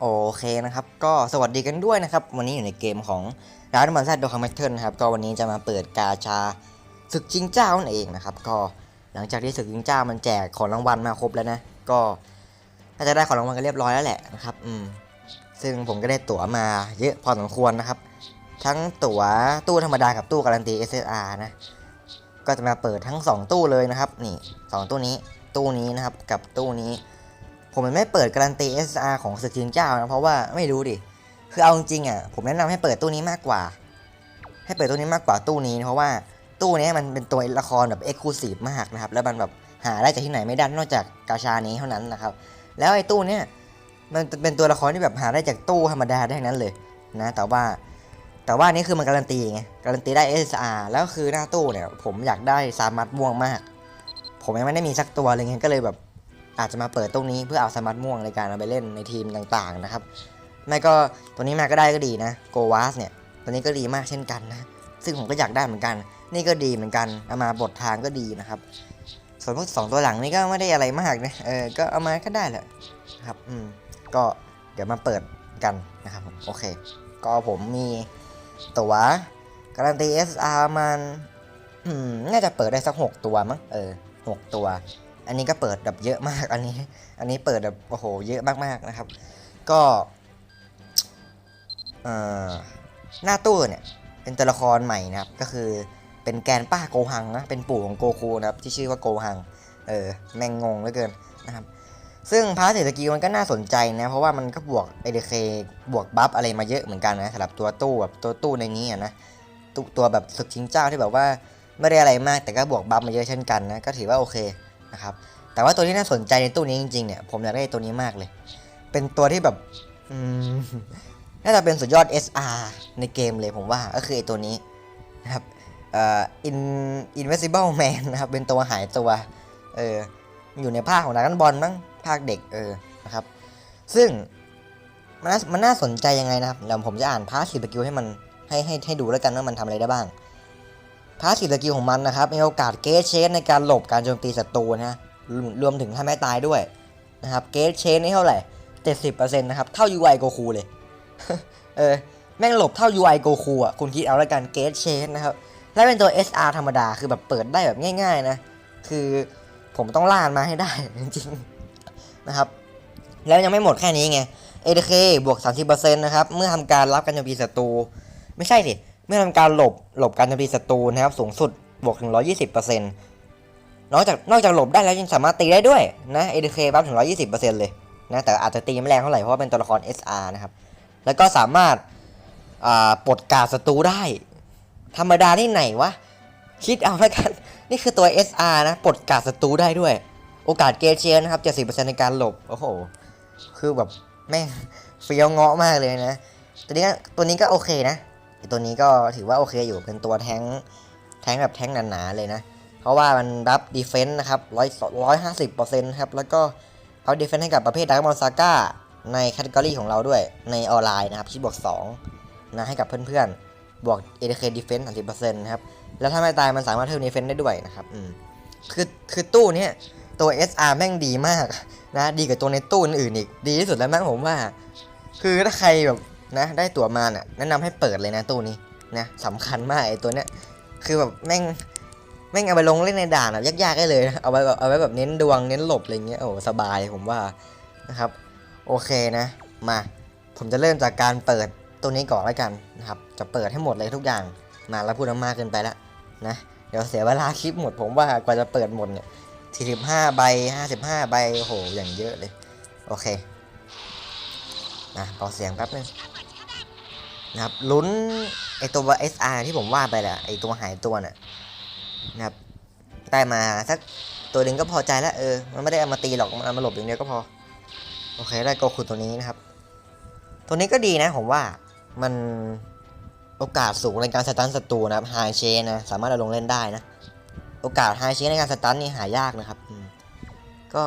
โอเคนะครับ ก็สวัสดีกันด้วยนะครับ วันนี้อยู่ในเกมของร้านมันซัดโดคาเมเทิลนะครับ ก็วันนี้จะมาเปิดกาชาศึกจิงเจ้านั่นเองนะครับ ก็หลังจากที่ศึกจิงเจ้ามันแจกของรางวัลมาครบแล้วนะ ก็น่าจะได้ของรางวัลกันเรียบร้อยแล้วแหละนะครับ อืม ซึ่งผมก็ได้ตั๋วมาเยอะพอสมควรนะครับ ทั้งตั๋วตู้ธรรมดากับตู้การันตี SSR นะ ก็จะมาเปิดทั้ง 2 ตู้เลยนะครับ นี่ 2 ตู้นี้ ตู้นี้นะครับ กับตู้นี้ ผมยังไม่เปิดการันตี SR ของสกินเจ้านะเพราะว่าไม่รู้ดิ คือเอาจริงอะผมแนะนำให้เปิดตู้นี้มากกว่า ให้เปิดตู้นี้มากกว่าตู้นี้ เพราะว่าตู้นี้มันเป็นตัวละครแบบเอ็กซ์คลูซีฟมากนะครับ แล้วมันแบบหาได้จากที่ไหนไม่ได้นอกจากกาชานี้เท่านั้นนะครับ แล้วไอ้ตู้เนี้ยมันเป็นตัวละครที่แบบหาได้จากตู้ธรรมดาได้ทั้งนั้นเลยนะ แต่ว่าแต่ว่านี่คือมันการันตีไงการันตีได้ SR แล้วคือหน้าตู้เนี่ย ผมอยากได้สามัดม่วงมาก ผมยังไม่ได้มีสักตัวเลยไงก็เลยแบบ อาจจะมาเปิดตรงนี้เพื่อเอาสมัตม่วงในการเอาไปเล่นในทีมต่างๆนะครับไม่ก็ตัวนี้มาก็ได้ก็ดีนะโกวาสเนี่ยตัวนี้ก็ดีมากเช่นกันนะซึ่งผมก็อยากได้เหมือนกัน นี่ก็ดีเหมือนกันเอามาบททางก็ดีนะครับ ส่วนพวกสองตัวหลังนี่ก็ไม่ได้อะไรมากนะเออก็เอามาก็ได้แหละนะครับอืมก็เดี๋ยวมาเปิดกันนะครับผมโอเค ก็ผมมีตัวการันตี SR มันอืมน่าจะเปิดได้สักหกตัวมั้งเออหกตัว อันนี้ก็เปิดแบบเยอะมากอันนี้ อันนี้เปิดแบบโอ้โหเยอะมากๆนะครับ ก็เอ่อหน้าตู้เนี่ยเป็นตัวละครใหม่นะครับ ก็คือเป็นแกนป้าโกหังนะเป็นปู่ของโกคูนะครับที่ชื่อว่าโกหังเออแม่งงงเหลือเกินนะครับ ซึ่งพาร์ทเศรษฐกิจมันก็น่าสนใจนะ เพราะว่ามันก็บวก ADK บวกบัฟอะไรมาเยอะเหมือนกันนะสำหรับตัวตู้แบบตัวตู้ในนี้นะต,ตัวแบบศึกชิงเจ้าที่แบบว่าไม่ได้อะไรมากแต่ก็บวกบัฟมาเยอะเช่นกันนะก็ถือว่าโอเค นะครับแต่ว่าตัวที่น่าสนใจในตู้นี้จริงๆเนี่ยผมอยากได้ตัวนี้มากเลย เป็นตัวที่แบบน่าจะเป็นสุดยอด SR ในเกมเลยผมว่าก็คือไอตัวนี้นะครับเอ่อ in invisible man นะครับเป็นตัวหายตัวเอออยู่ในภาคของดรากันบอลมั้งภาคเด็กเออนะครับ ซึ่งมันน่ามันน่าสนใจยังไงนะครับเดี๋ยวผมจะอ่านพาสซีฟสกิลให้มันให้ให้ให้ดูแล้วกันว่ามันทำอะไรได้บ้าง พาสซีฟสกิลของมันนะครับมีโอกาสเกสเชนในการหลบการโจมตีศัตรูนะรวมรวมถึงถ้าไม่ตายด้วยนะครับเกสเชนนี่เท่าไหร่70%นะครับเท่า UI โกคูเลยเออแม่งหลบเท่า UI โกคูอะคุณคิดเอาแล้วกันเกสเชนนะครับและเป็นตัว SR ธรรมดาคือแบบเปิดได้แบบง่าย ๆนะ คือผมต้องล่ามันมาให้ได้จริงๆนะครับ แล้วยังไม่หมดแค่นี้ไง ADK บวก 30%นะครับ เมื่อทำการรับการโจมตีศัตรู ไม่ใช่สิ เมื่อทำการหลบหลบการโจมตีศัตรูนะครับสูงสุดบวกถึง 120%นอกจากนอกจากหลบได้แล้วยังสามารถตีได้ด้วยนะเอ ADK บัฟถึง 120%เลยนะแต่อาจจะตีไม่แรงเท่าไหร่เพราะว่าเป็นตัวละคร SR นะครับแล้วก็สามารถอ่าปลดการศัตรูได้ ธรรมดาที่ไหนวะ คิดเอาแล้วกัน นี่คือตัว SR นะ ปลดการศัตรูได้ด้วย โอกาสเกเชียนะครับ 70%ในการหลบ โอ้โห คือแบบแม่เฟี้ยวเงาะมากเลยนะ ตัวนี้ตัวนี้ก็โอเคนะ ตัวนี้ก็ถือว่าโอเคอยู่เป็นตัวแท้งแท้งแบบแท้งหนาๆเลยนะ เพราะว่ามันรับดีเฟนต์นะครับร้อยร้อยห้าสิบเปอร์เซ็นต์ครับ แล้วก็เขาดีเฟนต์ให้กับประเภทดักมอนซาก้าในแคตตากรีของเราด้วยในออนไลน์นะครับที่บวก2นะให้กับเพื่อนๆ บวก ADK Defense 30%นะครับ แล้วถ้าไม่ตายมันสามารถเพิ่ม Defense ได้ด้วยนะครับอืมคือคือตู้เนี้ยตัว SR แม่งดีมากนะ ดีกว่าตัวในตู้อื่นอีก ดีที่สุดแล้วแมั้งผมว่า คือถ้าใครแบบ นะได้ตั๋วมาน่ะแนะนำให้เปิดเลยนะตู้นี้นะสำคัญมากไอ้ตัวเนี้ยคือแบบแม่งแม่งเอาไปลงเล่นในด่านแบบยากๆได้เลยนะเอาไว้แบบเอาไว้แบบเน้นดวงเน้นหลบอะไรเงี้ยโอ้โหสบายผมว่านะครับ โอเคนะ มาผมจะเริ่มจากการเปิดตัวนี้ก่อนแล้วกันนะครับ จะเปิดให้หมดเลยทุกอย่างมาแล้วพูดมากเกินไปแล้วนะเดี๋ยวเสียเวลาคลิปหมดผมว่ากว่าจะเปิดหมดเนี่ย45ใบ55ใบโอ้โหอย่างเยอะเลย โอเคนะเบาเสียงแป๊บนึง นะครับลุ้นไอตัว SR ที่ผมว่าไปแหละไอตัวหายตัวน่ะนะครับได้มาสักตัวหนึ่งก็พอใจแล้วเออมันไม่ได้เอามาตีหรอกมันเอามาหลบอย่างเดียวก็พอโอเคได้โกคุตัวนี้นะครับ ตัวนี้ก็ดีนะผมว่ามันโอกาสสูงในการสตันศัตรูนะครับไฮเชนนะสามารถเอาลงเล่นได้นะ โอกาสไฮเชนในการสตันนี่หายากนะครับก็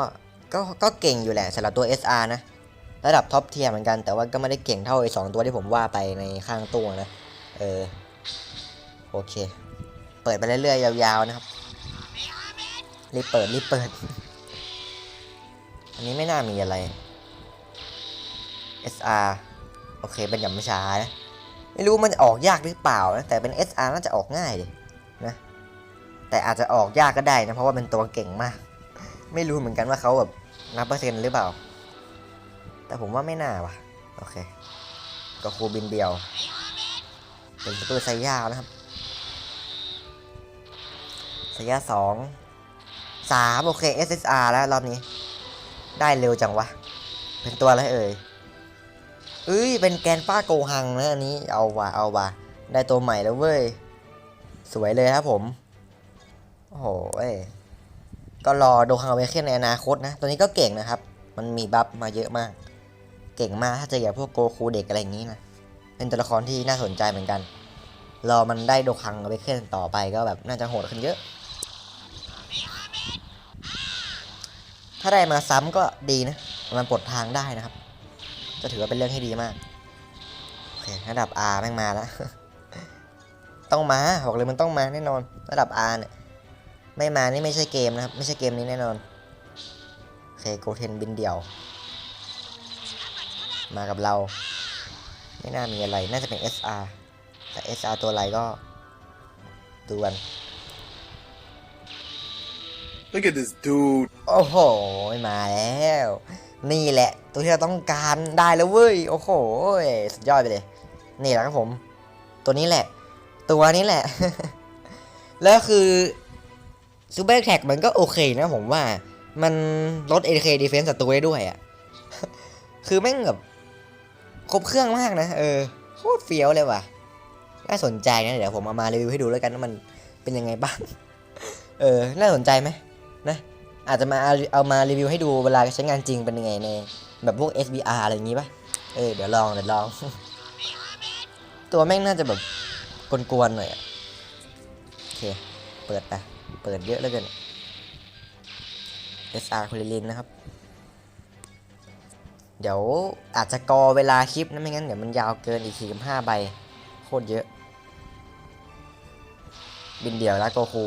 ก็ก็เก่งอยู่แหละสำหรับตัว SR นะ ระดับท็อปเทียร์เหมือนกันแต่ว่าก็ไม่ได้เก่งเท่าไอ้สองตัวที่ผมว่าไปในข้างตัวนะ เออ โอเค เปิดไปเรื่อยๆ ยาวๆนะครับ รีบเปิด รีบเปิด อันนี้ไม่น่ามีอะไร SR โอเค เป็นหยำช้านะ ไม่รู้มันจะออกยากหรือเปล่านะ แต่เป็น SR น่าจะออกง่ายดินะ แต่อาจจะออกยากก็ได้นะ เพราะว่าเป็นตัวเก่งมาก ไม่รู้เหมือนกันว่าเขาแบบนับเปอร์เซ็นต์หรือเปล่า แต่ผมว่าไม่น่าว่ะ โอเค ก็ครูบินเดียว เป็นซูเปอร์ไซย่านะครับไซย่าสองสามโอเค SSR แล้วรอบนี้ ได้เร็วจังวะ เป็นตัวอะไรเอ่ยเอ้ย เป็นแกนป้าโกหังนะอันนี้ เอาว่ะ เอาว่ะ ได้ตัวใหม่แล้วเว้ย สวยเลยครับผม โอ้โหเอ้ยก็รอโดฮังเอาไว้ขึ้นในอนาคตนะ ตัวนี้ก็เก่งนะครับ มันมีบัฟมาเยอะมาก เก่งมากถ้าเจออย่างพวกโกคูเด็กอะไรอย่างนี้นะเป็นตัวละครที่น่าสนใจเหมือนกัน รอมันได้โดคังเอาไว้ขึ้นต่อไปก็แบบน่าจะโหดขึ้นเยอะ ถ้าได้มาซ้ำก็ดีนะ มันปลดทางได้นะครับก็ถือว่าเป็นเรื่องที่ดีมากโอเคระดับ R แม่งมาแล้วต้องมาบอกเลยมันต้องมาแน่นอน ระดับ R เนี่ยไม่มานี่ไม่ใช่เกมนะครับ ไม่ใช่เกมนี้แน่นอนโอเคโกเทนบินเดี่ยว มากับเรา ไม่น่ามีอะไร น่าจะเป็น SR แต่ SR ตัวอะไรก็ ดูกัน Look at this dude. โอ้โห มาแล้ว นี่แหละ ตัวที่เราต้องการได้แล้วเว้ย โอ้โห สุดยอดไปเลย นี่แหละครับผม ตัวนี้แหละ ตัวนี้แหละ แล้วคือซูเปอร์แท็กมันก็โอเคนะผมว่า มันลด AK Defense ศัตรูได้ด้วยอะ่ะ คือแม่งแบบ ครบเครื่องมากนะ เออโคตรเฟี้ยวเลยว่ะ น่าสนใจนะ เดี๋ยวผมเอามารีวิวให้ดูแล้วกันว่ามันเป็นยังไงบ้าง เออ น่าสนใจไหมนะ อาจจะมาเอาเอามารีวิวให้ดูเวลาใช้งานจริงเป็นยังไงในแบบพวก SBR อะไรอย่างงี้ป่ะ เออ เดี๋ยวลอง เดี๋ยวลอง ตัวแม่งน่าจะแบบกวนๆหน่อยอะโอเค เปิดไป เปิดเยอะแล้วกัน SR คุลิลินนะครับ เดี๋ยวอาจจะกอเวลาคลิปนะไม่งั้นเดี๋ยวมันยาวเกินอีก45ใบโคตรเยอะ บินเดี่ยวแล้วโกคู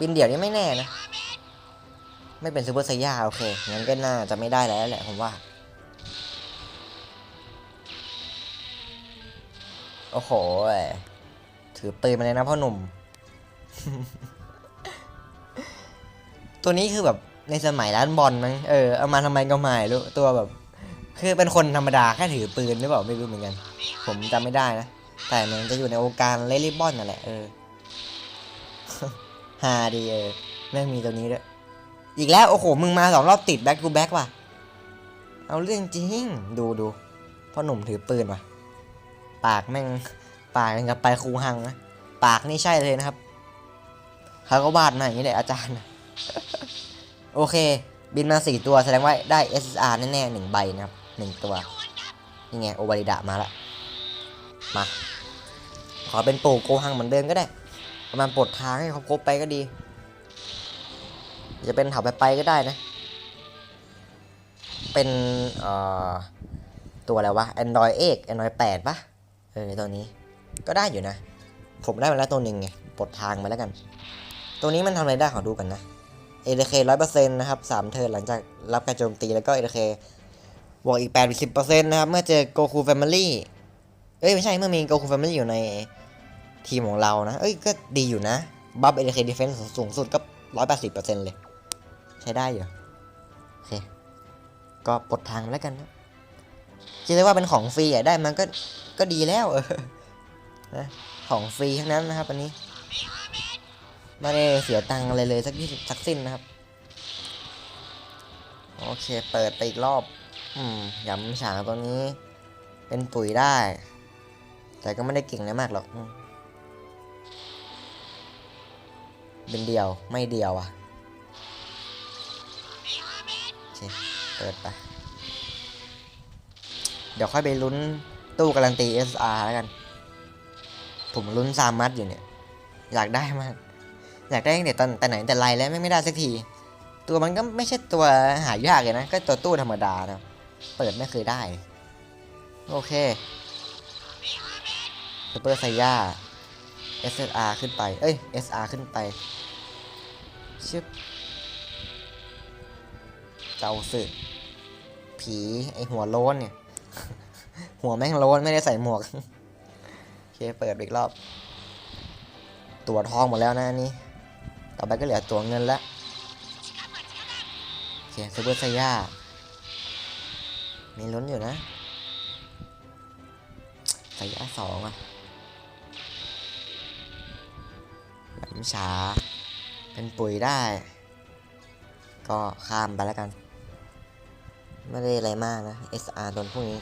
บินเดี่ยวนี่ไม่แน่นะ ไม่เป็นซูเปอร์ไซย่าโอเคงั้นก็น่าจะไม่ได้แล้วแหละผมว่า โอ้โห ถือปืนมาเลยนะพ่อหนุ่ม ตัวนี้คือแบบในสมัยร้านบอลมั้งเออเอามาทำไมก็ไม่รู้ตัวแบบ คือเป็นคนธรรมดาแค่ถือปืนหรือเปล่าไม่รู้เหมือนกัน ผมจำไม่ได้นะ แต่มันจะอยู่ในวงการเลลิบอนนั่นแหละเออฮาดีเออแม่งมีตัวนี้ด้วย อีกแล้วโอ้โหมึงมาสองรอบติดแบ็ค o ูแบ็กว่ะ เอาเรื่องจริง ดูดูพ่อหนุ่มถือปืนว่ะ ปากแม่งปากยังกับไปครูหังนะปากนี่ใช่เลยนะครับเขาก็วาดมาอย่างนี้เลยอาจารย์ โอเค บินมาสี่ตัวแสดงว่าได้ SSR แน่ๆหนึ่งใบนะครับ หนึ่งตัว นี่ไงโอบาริดะมาละมา ขอเป็นปู่โกหังเหมือนเดิมก็ได้ประมาณปลดทางให้เขาครบไปก็ดี จะเป็นเถาไปไปก็ได้นะ เป็นเอ่อตัวอะไรวะ Android 8 Android 8ปะเออตัวนี้ก็ได้อยู่นะ ผมได้มาแล้วตัวหนึ่งไงปลดทางมาแล้วกัน ตัวนี้มันทำอะไรได้ขอดูกันนะ ADK 100%นต์นะครับ3เทิร์นหลังจากรับการโจมตีแล้วก็ ADK บวกอีก 80%นะครับ เมื่อเจอ Goku Family เอ้ย ไม่ใช่ เมื่อมี Goku Family อยู่ในทีมของเรานะ เอ้ย ก็ดีอยู่นะ บัฟ ADK Defense สูงสุดก็ 180%เลย ใช้ได้อยู่โอเค ก็ปลดทางแล้วกันนะคิดได้ว่าเป็นของฟรีอะ ได้มันก็ ก็ดีแล้วเออนะของฟรีทั้งนั้นนะครับอันนี้ ไม่ได้เสียตังค์อะไรเลยสักที่สักสิ้นนะครับ โอเค เปิดไปอีกรอบ อืมยำฉางตัวนี้ เป็นปุ๋ยได้ แต่ก็ไม่ได้เก่งอะไรมากหรอกอเป็นเดียวไม่เดียวอะโอเคเปิดไปเดี๋ยวค่อยไปลุ้นตู้การันตี SR แล้วกัน ผมลุ้นซามัดอยู่เนี่ย อยากได้มาก อยากได้ตั้งแต่ตอนแต่ไหนแต่ไรแล้วไม่ไม่ได้สักที ตัวมันก็ไม่ใช่ตัวหายากเลยนะ ก็ตัวตู้ธรรมดานะ เปิดไม่เคยได้ โอเคซูเปอร์ไซย่า SSR ขึ้นไป เอ้ย SR ขึ้นไป ชึบ เจ้าสึก ผี ไอหัวโล้นเนี่ย หัวแม่งโล้นไม่ได้ใส่หมวก โอเค เปิดอีกรอบ ตัวทองหมดแล้วนะอันนี่ต่อไปก็เหลือตัวเงินละโอเคซูเปอร์ไซย่า มีลุ้นอยู่นะไซย่าสองอะหลำฉาเป็นปุ๋ยได้ ก็ข้ามไปแล้วกัน ไม่ได้อะไรมากนะ SR ตัวพวกนี้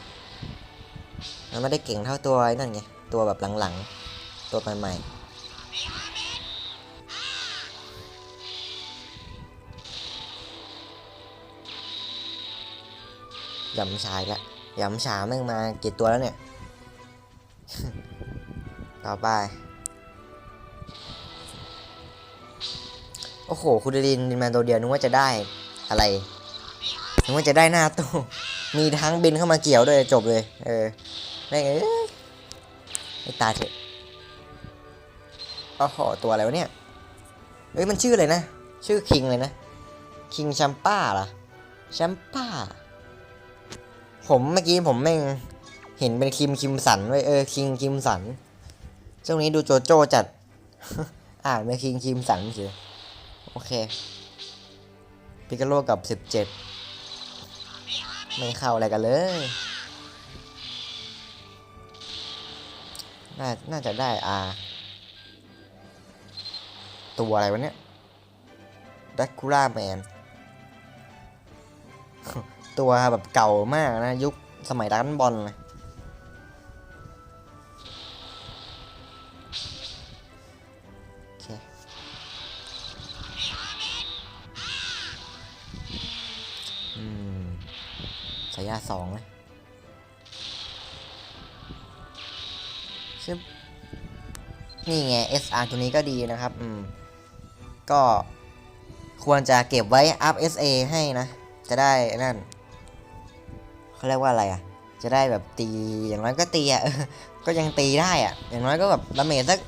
มันไม่ได้เก่งเท่าตัวนั่นไง ตัวแบบหลังๆ ตัวใหม่ๆ ยำชายละยำฉาแม่งมากี่ตัวแล้วเนี่ย ต่อไป โอ้โห คุณดรินดินมาตัวเดียวนึกว่าจะได้อะไร นึกว่าจะได้หน้าตู้ มีทั้งบินเข้ามาเกี่ยวด้วยจบเลย เออได้ไงเอ้ไม่ตายเถอะโอ้โหตัวอะไรวะเนี่ย เฮ้ยมันชื่ออะไรนะ ชื่อคิงเลยนะ คิงแชมป้าเหรอแชมป้า ผมเมื่อกี้ผมแม่งเห็นเป็นคิมคิมสันไว้เออคิงคิมสันช่วงนี้ดูโจโจจัด อ่านเป็นคิงคิมสันเฉยโอเคปิกาโลกับ17ไม่เข้าอะไรกันเลยน่าน่าจะได้อาตัวอะไรวะเนี่ยดักคูล่าแมน ตัวแบบเก่ามากนะ ยุคสมัยดันบอลเลยเคอืมสายยาสองเลยชึบนี่ไง SR ตัวนี้ก็ดีนะครับ อืม ก็ควรจะเก็บไว้อัพ SA ให้นะ จะได้นั่น เขาเรียกว่าอะไรอะ จะได้แบบตีอย่างน้อยก็ตีอะก็ยังตีได้อะ อย่างน้อยก็แบบดาเมจสัก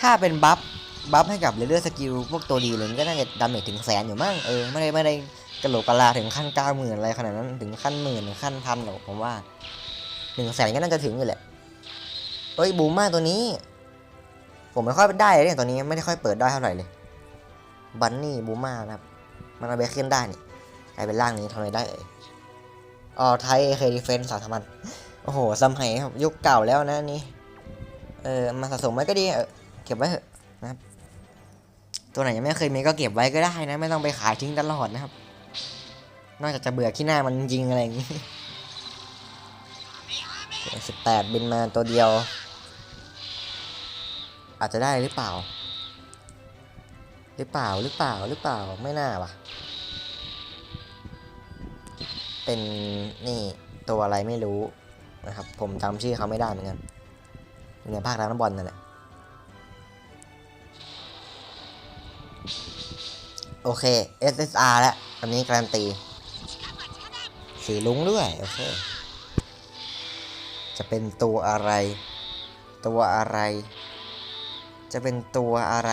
ถ้าเป็นบัฟบัฟให้กับเรื่อยๆสกิลพวกตัวดีเลยก็น่าจะดาเมจถึงแสนอยู่มั้งเออไม่ได้ไม่ได้กระโหลกกะลาถึงขั้นเก้าหมื่นอะไรขนาดนั้นถึงขั้นหมื่นถึงขั้นพันหรอกผมว่าหนึ่งแสนก็น่าจะถึงอยู่แหละเอ้ยบูมมากตัวนี้ ผมไม่ค่อยได้เลยเนี่ยตัวนี้ไม่ได้ค่อยเปิดได้เท่าไหร่เลยบันนี่บูมมานะครับ มันเอาไปขึ้นได้นี่กลายเป็นร่างนี้ทำอะไรได้เอ่ย อ๋อไทยเคดีเฟนสามพันโอ้โหสมัยยุคเก่าแล้วนะนี่เออมาสะสมไว้ก็ดีเออเก็บไว้เถอะตัวไหนยังไม่เคยมีก็เก็บไว้ก็ได้นะ ไม่ต้องไปขายทิ้งตลอดนะครับ นอกจากจะเบื่อขี้หน้ามันจริงอะไรอย่างงี้สิบแปดบินมาตัวเดียว อาจจะได้หรือเปล่า หรือเปล่าหรือเปล่าหรือเปล่าไม่น่าว่ะ เป็นนี่ตัวอะไรไม่รู้นะครับ ผมจำชื่อเขาไม่ได้เหมือนกันอยู่ในภาคร้านบอลนั่นแหละโอเค SSR แล้วอันนี้การันตี สีลุงด้วย โอเค จะเป็นตัวอะไร ตัวอะไร จะเป็นตัวอะไร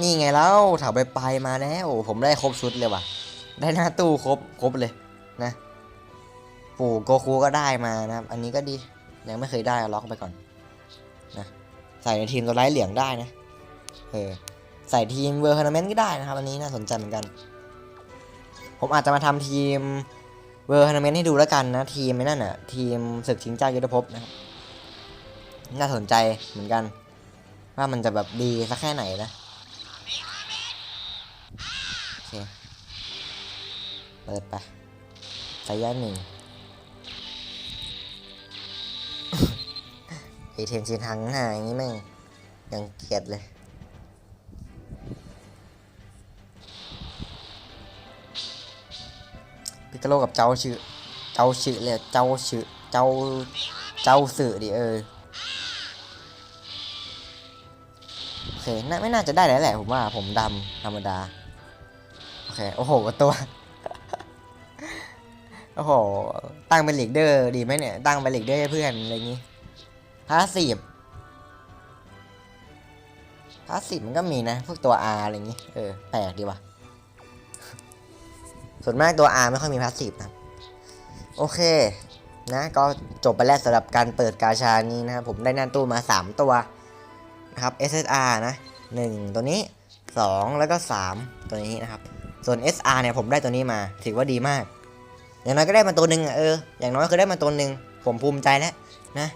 นี่ไงแล้วถาไปไปมาแล้วผมได้ครบชุดเลยว่ะ ได้หน้าตู้ครบครบเลยนะ ปู่โกคูก็ได้มานะครับ อันนี้ก็ดียังไม่เคยได้ล็อกไปก่อนนะใส่ในทีมตัวไร้เหลืองได้นะเออใส่ทีมเวอร์คอนาเมนต์ก็ได้นะครับ อันนี้น่าสนใจเหมือนกัน ผมอาจจะมาทำทีมเวอร์คอนาเมนต์ให้ดูแล้วกันนะ ทีมไม่นั่นอะ ทีมศึกชิงเจ้ายุทธภพนะครับน่าสนใจเหมือนกัน ว่ามันจะแบบดีสักแค่ไหนนะ โอเค เปิดไปสายยาหนึ่งไอเทมชีนทังหน้าอย่างนี้แม่งยังเกลียดเลย พิกาโลกับเจ้าชื่อ เจ้าชื่อเลยเจ้าชื่อ เจ้า เจ้าสื่อดิเออโอเคน่าไม่น่าจะได้แล้วแหละผมว่าผมดำธรรมดา โอเค โอ้โห ตัว โอ้โห ตั้งเป็นลีกเดอร์ดีไหมเนี่ย ตั้งเป็นลีกเดอร์ให้เพื่อนอะไรอย่างงี้พาสซีฟพาสซีฟมันก็มีนะ พวกตัว R อะไรอย่างงี้ เออ แปลกดีว่ะ ส่วนมากตัว R ไม่ค่อยมีพาสซีฟนะ โอเค นะ ก็จบไปแล้วสำหรับการเปิดกาชานี้นะครับ ผมได้หน้าตู้มา 3 ตัวนะครับ SSR นะ 1 ตัวนี้ 2 แล้วก็ 3 ตัวนี้นะครับ ส่วน SR เนี่ยผมได้ตัวนี้มา ถือว่าดีมาก อย่างน้อยก็ได้มาตัวหนึ่งอะเอออย่างน้อยคือได้มาตัวหนึ่งผมภูมิใจแล้วนะ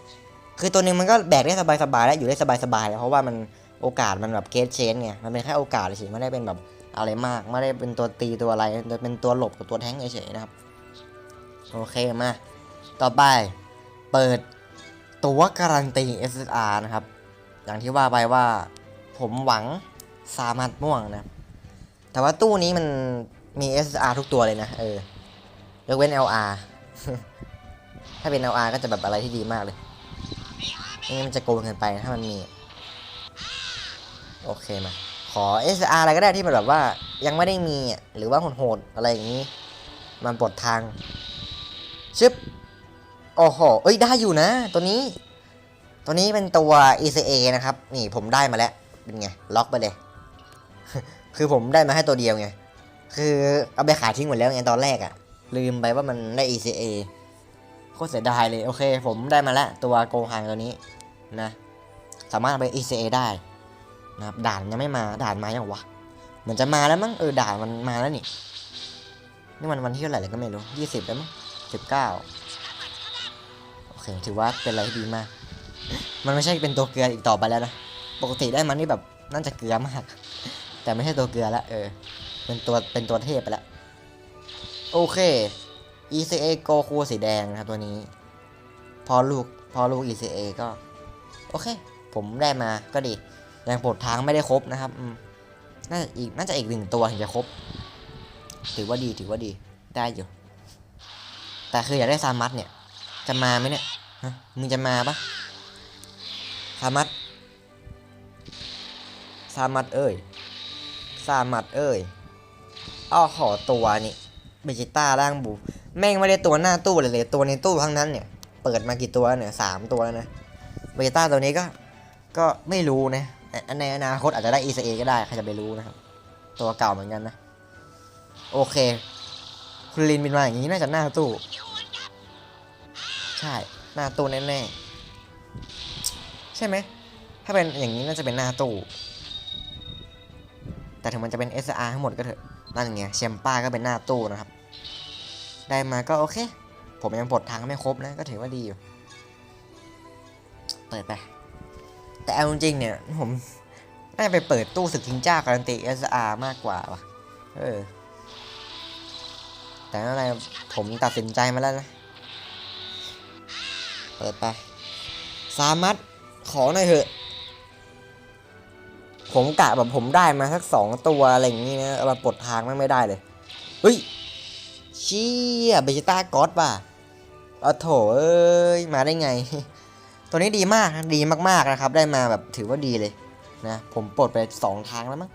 คือตัวหนึ่งมันก็แบกได้สบายๆแล้วอยู่ได้สบายๆแล้วเพราะว่ามันโอกาสมันแบบเกสเชนไงมันเป็นแค่โอกาสเฉยๆไม่ได้เป็นแบบอะไรมากไม่ได้เป็นตัวตีตัวอะไรเป็นตัวหลบกับตัวแท้งเฉยๆนะครับโอเคมาต่อไปเปิดตัวการันตี SSR นะครับ อย่างที่ว่าไปว่าผมหวังสามัดม่วงนะ แต่ว่าตู้นี้มันมี SSR ทุกตัวเลยนะ เออ กเว้น LR ถ้าเป็น LR ก็จะแบบอะไรที่ดีมากเลยไม่งั้นมันจะโกงเกินไปถ้ามันมี โอเคมา ขอ SR อะไรก็ได้ที่มันแบบว่ายังไม่ได้มีหรือว่าโหดๆอะไรอย่างนี้ มันปลดทาง ชึบโอ้โหเอ้ยได้อยู่นะ ตัวนี้ ตัวนี้เป็นตัว ECA นะครับ นี่ผมได้มาแล้ว เป็นไง ล็อกไปเลย คือผมได้มาให้ตัวเดียวไง คือเอาไปขายทิ้งหมดแล้วไงตอนแรกอะ ลืมไปว่ามันได้ ECA โคตรเสียดายเลยโอเค ผมได้มาแล้วตัวโกฮังตัวนี้นะ สามารถไป ECA ได้นะครับด่านยังไม่มาด่านมาอย่างวะเหมือนจะมาแล้วมั้งเออด่านมันมาแล้วนี่นี่มันวันที่เท่าไหร่เลยก็ไม่รู้ยี่สิบแล้วมั้งสิบเก้าโอเคถือว่าเป็นอะไรที่ดีมาก มันไม่ใช่เป็นตัวเกลืออีกต่อไปแล้วนะปกติได้มันนี่แบบน่าจะเกลือมาก แต่ไม่ใช่ตัวเกลือแล้วเออเป็นตัวเป็นตัวเทพไปแล้ว โอเค ECA โกคูสีแดงนะครับตัวนี้ พอลูกพอลูก ECA ก็ โอเค ผมได้มาก็ดียังปลดทางไม่ได้ครบนะครับน่าจะอีกน่าจะอีกหนึ่งตัวถึงจะครบ ถือว่าดีถือว่าดีได้อยู่ แต่คืออยากได้ซามัสเนี่ย จะมาไหมเนี่ยมึงจะมาปะซามัสซามัสเอ้ยซามัสเอ้ยอ้อขอตัวนี่ เบจิต้าร่างบูแม่งไม่ได้ตัวหน้าตู้เลยเลยตัวในตู้ทั้งนั้นเนี่ย เปิดมากี่ตัวแล้วเนี่ยสามตัวแล้วนะเบจิต้าตัวนี้ก็ก็ไม่รู้นะในในอนาคตอาจจะได้ e อ a ก็ได้ใครจะไปรู้นะครับ ตัวเก่าเหมือนกันนะ โอเค คุณลินเป็นมาอย่างนี้น่าจะหน้าตู้ ใช่ หน้าตู้แน่ๆ ใช่ไหม ถ้าเป็นอย่างนี้น่าจะเป็นหน้าตู้ แต่ถึงมันจะเป็น SR ทั้งหมดก็เถอะ นั่นไงแชมป้าก็เป็นหน้าตู้นะครับ ได้มาก็โอเค ผมยังปลดทางไม่ครบนะก็ถือว่าดีอยู่ เปิดไป แต่เอาจริงๆเนี่ยผมน่าจะไปเปิดตู้ศึกทิงจ้าการันตี SR มากกว่าว่ะ เออ แต่ไม่เป็นไรผมตัดสินใจมาแล้วนะ เปิดไป สามัดขอหน่อยเถอะ ผมกะแบบผมได้มาสักสองตัวอะไรอย่างนี้นะเอาปลดทางไม่ได้เลย เฮ้ยเชี่ยเบจิต้ากอดป่ะเอาโถเอ้ยมาได้ไง ตัวนี้ดีมากดีมากๆนะครับ ได้มาแบบถือว่าดีเลยนะผมปลดไปสองทางแล้วมั้ง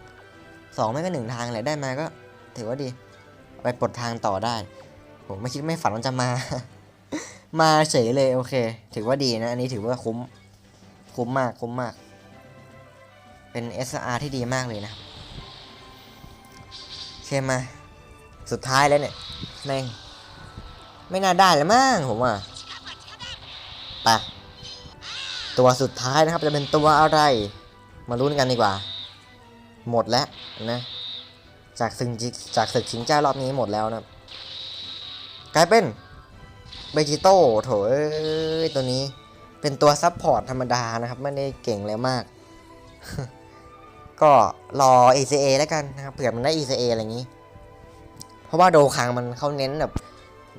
สองไม่ก็หนึ่งทางแหละได้มาก็ ถือว่าดีไปปลดทางต่อได้ผมไม่คิดไม่ฝันว่าจะมา มาเฉยเลยโอเค ถือว่าดีนะ อันนี้ถือว่าคุ้ม คุ้มมากคุ้มมาก เป็น SR ที่ดีมากเลยนะโอเคมา สุดท้ายแล้วเนี่ยแม่งไม่น่าได้แล้วมั้งผมว่าไปตัวสุดท้ายนะครับจะเป็นตัวอะไร มาลุ้นกันดีกว่า หมดแล้วนะจากศึกจากศึกชิงเจ้ารอบนี้หมดแล้วนะกลายเป็นเบจิโต้โถยตัวนี้เป็นตัวซับพอร์ตธรรมดานะครับ ไม่ได้เก่งเลยมาก ก็รอ ECA แล้วกันนะครับเผื่อมันได้ ECA อะไรอย่างนี้ เพราะว่าโดคังมันเขาเน้นแบบ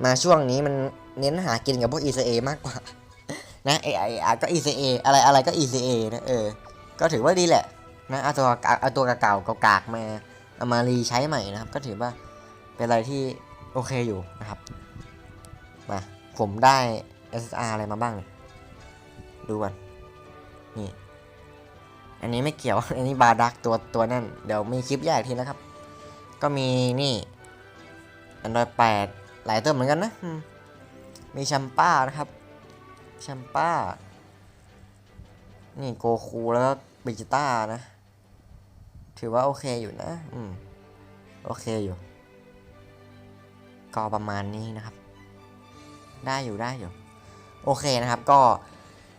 มาช่วงนี้มันเน้นหากินกับพวก ECA มากกว่า นะ AI ก็ ECA อะไรอะไรก็ ECA นะเออ ก็ถือว่าดีแหละนะเอาตัวเอาตัวเก่าๆกากมาเอามารีใช้ใหม่นะครับ ก็ถือว่าเป็นอะไรที่โอเคอยู่นะครับมาผมได้ SR อะไรมาบ้าง ดูก่อนนี่ อันนี้ไม่เกี่ยว อันนี้บาดักตัวตัวนั่น เดี๋ยวมีคลิปแยกทีนะครับ ก็มีนี่ Android 8 หลายตัวเหมือนกันนะ มีแชมป้านะครับแชมป้า นี่โกคูแล้วก็เบจิต้านะ ถือว่าโอเคอยู่นะ อืม โอเคอยู่ ก็ประมาณนี้นะครับ ได้อยู่ได้อยู่ โอเคนะครับก็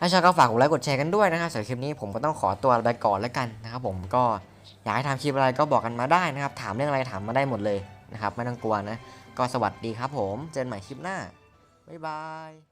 ถ้าชอบก็ฝากกดไลค์กดแชร์กันด้วยนะครับสำหรับคลิปนี้ผมก็ต้องขอตัวไปก่อนแล้วกันนะครับผมก็อยากให้ทำคลิปอะไรก็บอกกันมาได้นะครับ ถามเรื่องอะไรถามมาได้หมดเลยนะครับ ไม่ต้องกลัวนะ ก็สวัสดีครับผม เจอกันใหม่คลิปหน้า บ๊ายบาย